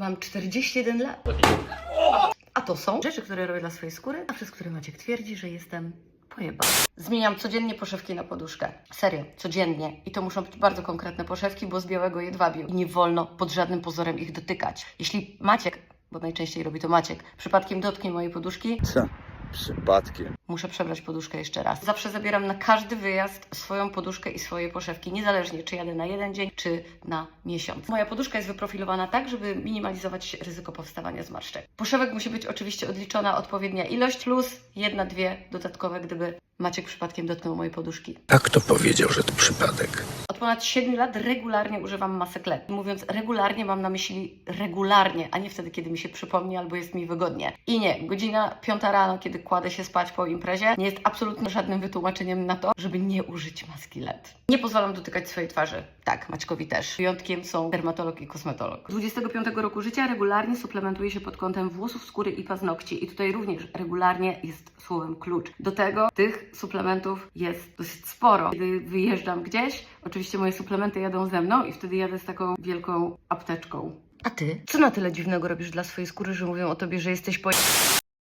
Mam 41 lat. A to są rzeczy, które robię dla swojej skóry, a przez które Maciek twierdzi, że jestem pojebana. Zmieniam codziennie poszewki na poduszkę. Serio, codziennie. I to muszą być bardzo konkretne poszewki, bo z białego jedwabiu. I nie wolno pod żadnym pozorem ich dotykać. Jeśli Maciek, bo najczęściej robi to Maciek, przypadkiem dotknie mojej poduszki, Co? Przypadkiem. Muszę przebrać poduszkę jeszcze raz. Zawsze zabieram na każdy wyjazd swoją poduszkę i swoje poszewki, niezależnie czy jadę na jeden dzień, czy na miesiąc. Moja poduszka jest wyprofilowana tak, żeby minimalizować ryzyko powstawania zmarszczek. Poszewek musi być oczywiście odliczona odpowiednia ilość, plus jedna, dwie dodatkowe, gdyby Maciek przypadkiem dotknął mojej poduszki. A kto powiedział, że to przypadek? Ponad 7 lat regularnie używam masek LED. Mówiąc regularnie, mam na myśli regularnie, a nie wtedy, kiedy mi się przypomni albo jest mi wygodnie. I nie, godzina 5 rano, kiedy kładę się spać po imprezie, nie jest absolutnie żadnym wytłumaczeniem na to, żeby nie użyć maski LED. Nie pozwalam dotykać swojej twarzy. Tak, Maćkowi też. Wyjątkiem są dermatolog i kosmetolog. 25 roku życia regularnie suplementuję się pod kątem włosów, skóry i paznokci. I tutaj również regularnie jest słowem klucz. Do tego tych suplementów jest dosyć sporo. Kiedy wyjeżdżam gdzieś, oczywiście moje suplementy jadą ze mną i wtedy jadę z taką wielką apteczką. A ty? Co na tyle dziwnego robisz dla swojej skóry, że mówią o tobie, że jesteś po...